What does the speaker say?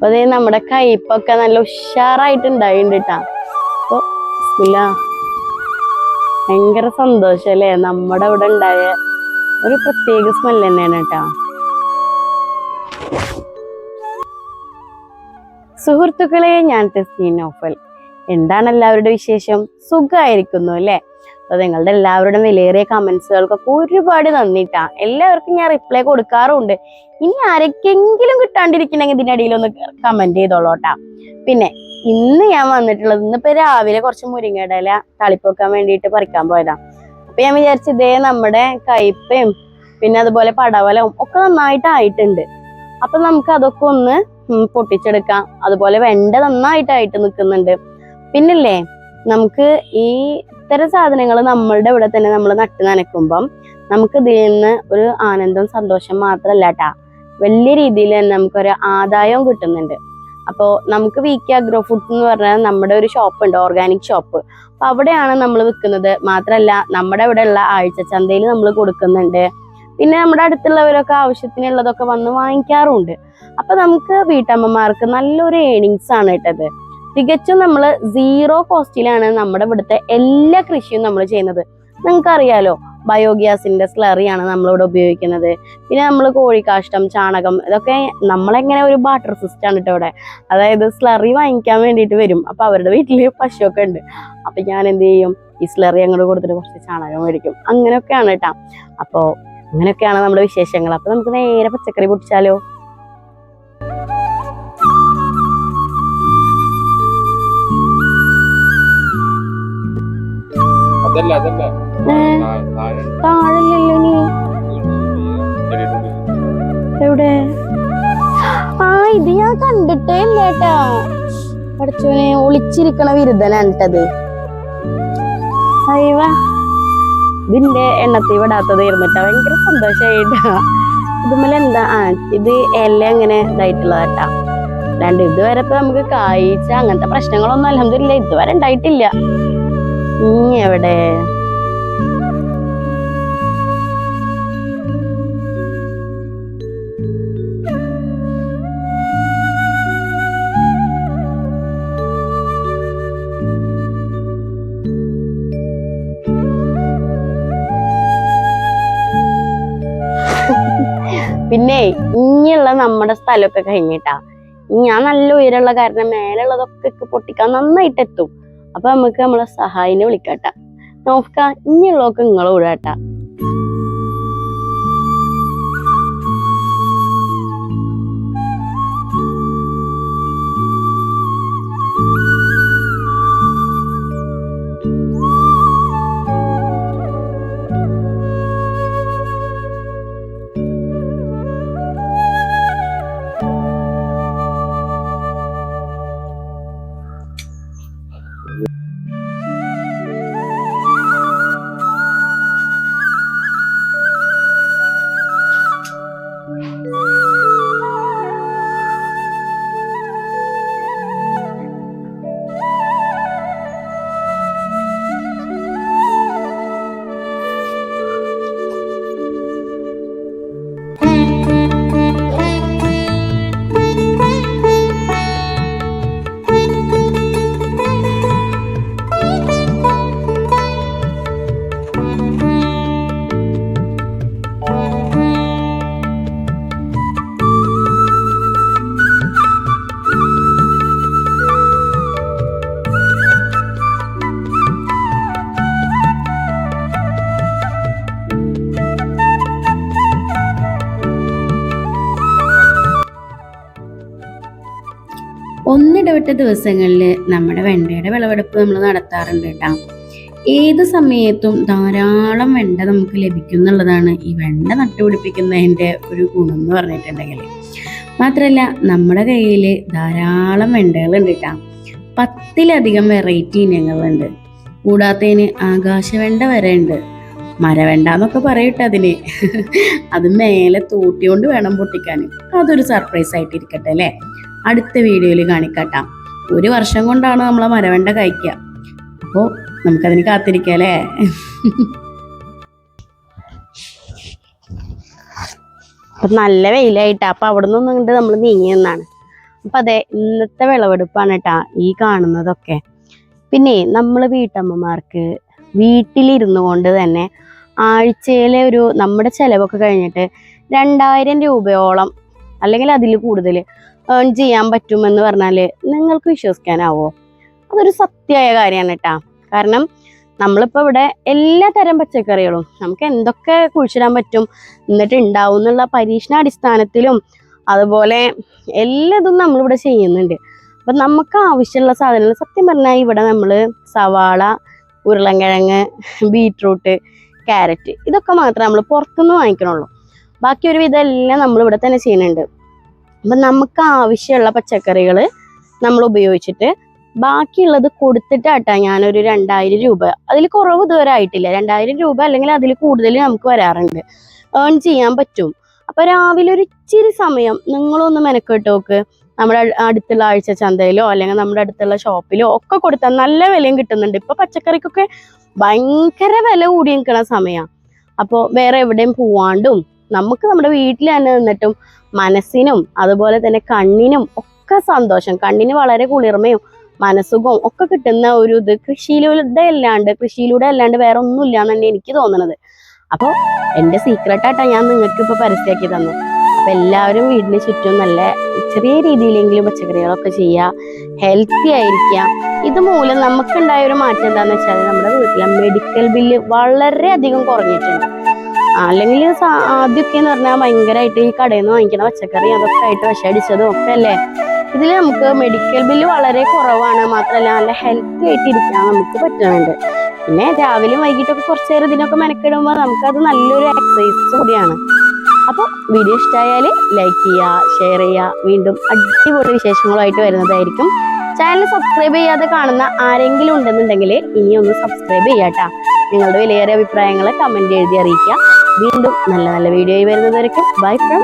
അപ്പൊ അതേ നമ്മുടെ കയ്പൊക്കെ നല്ല ഉഷാറായിട്ട്. ഭയങ്കര സന്തോഷം അല്ലേ നമ്മുടെ ഇവിടെ ഉണ്ടായ ഒരു പ്രത്യേക സ്മെൽ തന്നെയാണ് കേട്ടാ സുഹൃത്തുക്കളെ ഞാൻ ടെസ്റ്റി നോഫൽ. എന്താണ് എല്ലാവരുടെ വിശേഷം? സുഖമായിരിക്കുന്നു അല്ലേ? അപ്പൊ നിങ്ങളുടെ എല്ലാവരുടെയും വിലയേറിയ കമന്റ്സുകൾക്കൊക്കെ ഒരുപാട് നന്ദിട്ടാ. എല്ലാവർക്കും ഞാൻ റിപ്ലൈ കൊടുക്കാറുണ്ട് ഇനി ആരൊക്കെങ്കിലും കിട്ടാണ്ടിരിക്കണമെങ്കിൽ ഇതിനിടയിൽ ഒന്ന് കമന്റ് ചെയ്തോളോട്ടാ പിന്നെ ഇന്ന് ഞാൻ വന്നിട്ടുള്ളത് ഇന്നിപ്പോ രാവിലെ കുറച്ച് മുരിങ്ങയുടെ ഇല തളിപ്പൊക്കാൻ വേണ്ടിയിട്ട് പറിക്കാൻ പോയതാ. അപ്പൊ ഞാൻ വിചാരിച്ചു ഇതേ നമ്മുടെ കയ്പയും പിന്നെ അതുപോലെ പടവലവും ഒക്കെ നന്നായിട്ട് ആയിട്ടുണ്ട് അപ്പൊ നമുക്ക് അതൊക്കെ ഒന്ന് പൊട്ടിച്ചെടുക്കാം. അതുപോലെ വെണ്ട നന്നായിട്ടായിട്ട് നിൽക്കുന്നുണ്ട്. പിന്നല്ലേ നമുക്ക് ഈ ഇത്തരം സാധനങ്ങൾ നമ്മളുടെ ഇവിടെ തന്നെ നമ്മൾ നട്ട് നനയ്ക്കുമ്പം നമുക്ക് ഇതിൽ നിന്ന് ഒരു ആനന്ദം സന്തോഷം മാത്രമല്ല കേട്ടാ വലിയ രീതിയിൽ തന്നെ നമുക്കൊരു ആദായവും കിട്ടുന്നുണ്ട്. അപ്പോൾ നമുക്ക് വി കെ അഗ്രോ ഫുഡ് എന്ന് പറഞ്ഞാൽ നമ്മുടെ ഒരു ഷോപ്പ് ഉണ്ട് ഓർഗാനിക് ഷോപ്പ്. അപ്പൊ അവിടെയാണ് നമ്മൾ വിൽക്കുന്നത് മാത്രമല്ല നമ്മുടെ ഇവിടെ ഉള്ള ആഴ്ച ചന്തയിൽ നമ്മൾ കൊടുക്കുന്നുണ്ട്. പിന്നെ നമ്മുടെ അടുത്തുള്ളവരൊക്കെ ആവശ്യത്തിനുള്ളതൊക്കെ വന്ന് വാങ്ങിക്കാറുണ്ട്. അപ്പൊ നമുക്ക് വീട്ടമ്മമാർക്ക് നല്ലൊരു ഏണിങ്സ് ആണ് കേട്ടത് തികച്ചും നമ്മൾ സീറോ കോസ്റ്റിലാണ് നമ്മുടെ ഇവിടുത്തെ എല്ലാ കൃഷിയും നമ്മൾ ചെയ്യുന്നത്. നിങ്ങൾക്കറിയാലോ ബയോഗ്യാസിന്റെ സ്ലറിയാണ് നമ്മളിവിടെ ഉപയോഗിക്കുന്നത്. പിന്നെ നമ്മൾ കോഴിക്കാഷ്ടം ചാണകം ഇതൊക്കെ നമ്മളെങ്ങനെ ഒരു ബാട്ടർ സിസ്റ്റം ആണ് കേട്ടോ ഇവിടെ. അതായത് സ്ലറി വാങ്ങിക്കാൻ വേണ്ടിയിട്ട് വരും. അപ്പൊ അവരുടെ വീട്ടിൽ പശുവൊക്കെ ഉണ്ട്. അപ്പൊ ഞാൻ എന്ത് ചെയ്യും? ഈ സ്ലറി അങ്ങോട്ട് കൊടുത്തിട്ട് കുറച്ച് ചാണകം മേടിക്കും. അങ്ങനെയൊക്കെയാണ് കേട്ടാ അപ്പോ അങ്ങനെയൊക്കെയാണ് നമ്മുടെ വിശേഷങ്ങൾ. അപ്പൊ നമുക്ക് നേരെ പച്ചക്കറി പൊട്ടിച്ചാലോ? അതല്ല അതല്ല. ഏ, താഴെ നീ? എവിടെ? ആ ഇത് ഞാൻ കണ്ടിട്ടേ ഇല്ല കേട്ടാ. പഠിച്ചോനെ ഒളിച്ചിരിക്കണ വിരുദ്ധനാണ് കേട്ടത് അയ്യവ ഇതിന്റെ എണ്ണത്തിൽ വിടാത്തത് ഇരുന്നിട്ടാ ഭയങ്കര സന്തോഷായിട്ടാ. ഇതുമ്മല എന്താ? ആ ഇത് എല്ലാം അങ്ങനെ ഇതായിട്ടുള്ളതാട്ടാ അല്ലാണ്ട് ഇതുവരെ ഇപ്പൊ നമുക്ക് കായ്ച്ച അങ്ങനത്തെ പ്രശ്നങ്ങളൊന്നും അലഹമില്ല ഇതുവരെ ഉണ്ടായിട്ടില്ല ഇനി എവിടെ പിന്നെ ഇനിയുള്ള നമ്മുടെ സ്ഥലമൊക്കെ കഴിഞ്ഞിട്ടാ. ഞാൻ നല്ല ഉയരമുള്ള കാരണം മേലുള്ളതൊക്കെ ഇക്ക് പൊട്ടിക്കാൻ നന്നായിട്ട് എത്തും അപ്പൊ നമുക്ക് നമ്മളെ സഹായിനെ വിളിക്കാട്ടാ. നോക്ക ഇനിയുള്ളതൊക്കെ നിങ്ങളെ വിടാട്ടാ ദിവസങ്ങളിൽ നമ്മുടെ വെണ്ടയുടെ വിളവെടുപ്പ് നമ്മൾ നടത്താറുണ്ട് കേട്ടോ. ഏത് സമയത്തും ധാരാളം വെണ്ട നമുക്ക് ലഭിക്കും എന്നുള്ളതാണ് ഈ വെണ്ട നട്ടുപിടിപ്പിക്കുന്നതിന്റെ ഒരു ഗുണം എന്ന് പറഞ്ഞിട്ടുണ്ടെങ്കിൽ മാത്രമല്ല നമ്മുടെ കയ്യിൽ ധാരാളം വെണ്ടകളുണ്ട് കേട്ടോ. പത്തിലധികം വെറൈറ്റി ഇനങ്ങളുണ്ട്. കൂടാത്തതിന് ആകാശവെണ്ട വരെ ഉണ്ട്. മരവെണ്ട എന്നൊക്കെ പറയട്ടെ അതിന്. അത് മേലെ തൂട്ടിയോണ്ട് വേണം പൊട്ടിക്കാൻ അതൊരു സർപ്രൈസ് ആയിട്ടിരിക്കട്ടെ അല്ലേ? അടുത്ത വീഡിയോയിൽ കാണിക്കാട്ടാം. ഒരു വർഷം കൊണ്ടാണ് നമ്മളെ മരവെണ്ട കഴിക്കുക. അപ്പോൾ നമുക്കതിന് കാത്തിരിക്കാം അല്ലേ? അപ്പം നല്ല വെയിലായിട്ട്. അപ്പം അവിടെ നിന്നുകൊണ്ട് നമ്മൾ നീങ്ങിയെന്നാണ് അപ്പം അതെ ഇന്നത്തെ വിളവെടുപ്പാണ് കേട്ടാ ഈ കാണുന്നതൊക്കെ. പിന്നെ നമ്മൾ വീട്ടമ്മമാർക്ക് വീട്ടിലിരുന്നു കൊണ്ട് തന്നെ ആഴ്ചയിലെ ഒരു നമ്മുടെ ചിലവൊക്കെ കഴിഞ്ഞിട്ട് രണ്ടായിരം രൂപയോളം അല്ലെങ്കിൽ അതിൽ കൂടുതൽ ഏൺ ചെയ്യാൻ പറ്റുമെന്ന് പറഞ്ഞാൽ നിങ്ങൾക്ക് വിശ്വസിക്കാനാവോ? അതൊരു സത്യമായ കാര്യമാണ് കേട്ടാ കാരണം നമ്മളിപ്പോൾ ഇവിടെ എല്ലാ തരം പച്ചക്കറികളും നമുക്ക് എന്തൊക്കെ കുഴിച്ചിടാൻ പറ്റും എന്നിട്ട് ഉണ്ടാവും എന്നുള്ള പരീക്ഷണാടിസ്ഥാനത്തിലും അതുപോലെ എല്ലാതും നമ്മളിവിടെ ചെയ്യുന്നുണ്ട്. അപ്പം നമുക്ക് ആവശ്യമുള്ള സാധനങ്ങൾ സത്യം പറഞ്ഞാൽ ഇവിടെ നമ്മൾ സവാള ഉരുളൻകിഴങ്ങ് ബീട്രൂട്ട് ക്യാരറ്റ് ഇതൊക്കെ മാത്രമേ നമ്മൾ പുറത്തുനിന്ന് വാങ്ങിക്കണുള്ളൂ. ബാക്കി ഒരു വിധം എല്ലാം നമ്മൾ ഇവിടെ തന്നെ ചെയ്യുന്നുണ്ട്. അപ്പം നമുക്ക് ആവശ്യമുള്ള പച്ചക്കറികൾ നമ്മൾ ഉപയോഗിച്ചിട്ട് ബാക്കിയുള്ളത് കൊടുത്തിട്ടാട്ടാ ഞാനൊരു രണ്ടായിരം രൂപ. അതിൽ കുറവ് ഇതുവരെ ആയിട്ടില്ല. രണ്ടായിരം രൂപ അല്ലെങ്കിൽ അതിൽ കൂടുതൽ നമുക്ക് വരാറുണ്ട്. ഏൺ ചെയ്യാൻ പറ്റും. അപ്പൊ രാവിലെ ഒരു ഇച്ചിരി സമയം നിങ്ങളൊന്ന് മെനക്കെട്ട് നോക്ക്. നമ്മുടെ അടുത്തുള്ള ആഴ്ച ചന്തയിലോ അല്ലെങ്കിൽ നമ്മുടെ അടുത്തുള്ള ഷോപ്പിലോ ഒക്കെ കൊടുത്താൽ നല്ല വിലയും കിട്ടുന്നുണ്ട്. ഇപ്പൊ പച്ചക്കറിക്കൊക്കെ ഭയങ്കര വില കൂടി നിൽക്കുന്ന സമയമാണ് അപ്പോൾ വേറെ എവിടെയും പോവാണ്ടും നമുക്ക് നമ്മുടെ വീട്ടിൽ തന്നെ നിന്നിട്ടും മനസ്സിനും അതുപോലെ തന്നെ കണ്ണിനും ഒക്കെ സന്തോഷം. കണ്ണിന് വളരെ കുളിർമയും മനസ്സുഖവും ഒക്കെ കിട്ടുന്ന ഒരു ഇത് കൃഷിയിലൂടെ അല്ലാണ്ട് കൃഷിയിലൂടെ അല്ലാണ്ട് വേറെ ഒന്നുമില്ല എന്ന് തന്നെ എനിക്ക് തോന്നുന്നത്. അപ്പോൾ എന്റെ സീക്രട്ടായിട്ടാണ് ഞാൻ നിങ്ങൾക്ക് ഇപ്പോൾ പരസ്യമാക്കി തന്നു അപ്പൊ എല്ലാവരും വീടിന് ചുറ്റും നല്ല ചെറിയ രീതിയിലെങ്കിലും പച്ചക്കറികളൊക്കെ ചെയ്യുക ഹെൽത്തി ആയിരിക്കുക. ഇതുമൂലം നമുക്കുണ്ടായ ഒരു മാറ്റം എന്താണെന്ന് വെച്ചാൽ നമ്മുടെ വീട്ടിലെ മെഡിക്കൽ ബില്ല് വളരെയധികം കുറഞ്ഞിട്ടുണ്ട്. അല്ലെങ്കിൽ ആദ്യമൊക്കെ എന്ന് പറഞ്ഞാൽ ഭയങ്കരമായിട്ട് ഈ കടയിൽ നിന്ന് വാങ്ങിക്കുന്ന പച്ചക്കറി അതൊക്കെ ആയിട്ട് വിഷടിച്ചതും ഒക്കെ അല്ലേ? ഇതിൽ നമുക്ക് മെഡിക്കൽ ബില്ല് വളരെ കുറവാണ്. മാത്രമല്ല നല്ല ഹെൽത്തി ആയിട്ട് ഇരിക്കാൻ നമുക്ക് പറ്റുന്നുണ്ട്. പിന്നെ രാവിലെയും വൈകിട്ടൊക്കെ കുറച്ച് നേരം ഇതിനൊക്കെ മെനക്കിടുമ്പോൾ നമുക്കത് നല്ലൊരു എക്സസൈസ് കൂടിയാണ്. അപ്പോൾ വീഡിയോ ഇഷ്ടമായാൽ ലൈക്ക് ചെയ്യുക ഷെയർ ചെയ്യുക. വീണ്ടും അടിപൊളി വിശേഷങ്ങളുമായിട്ട് വരുന്നതായിരിക്കും. ചാനൽ സബ്സ്ക്രൈബ് ചെയ്യാതെ കാണുന്ന ആരെങ്കിലും ഉണ്ടെന്നുണ്ടെങ്കിൽ ഇനിയൊന്ന് സബ്സ്ക്രൈബ് കേട്ടോ നിങ്ങളുടെ വിലയേറെ അഭിപ്രായങ്ങൾ കമന്റ് എഴുതി അറിയിക്കുക. വീണ്ടും നല്ല നല്ല വീഡിയോ വരുന്നതായിരിക്കും ബൈ ഫ്രം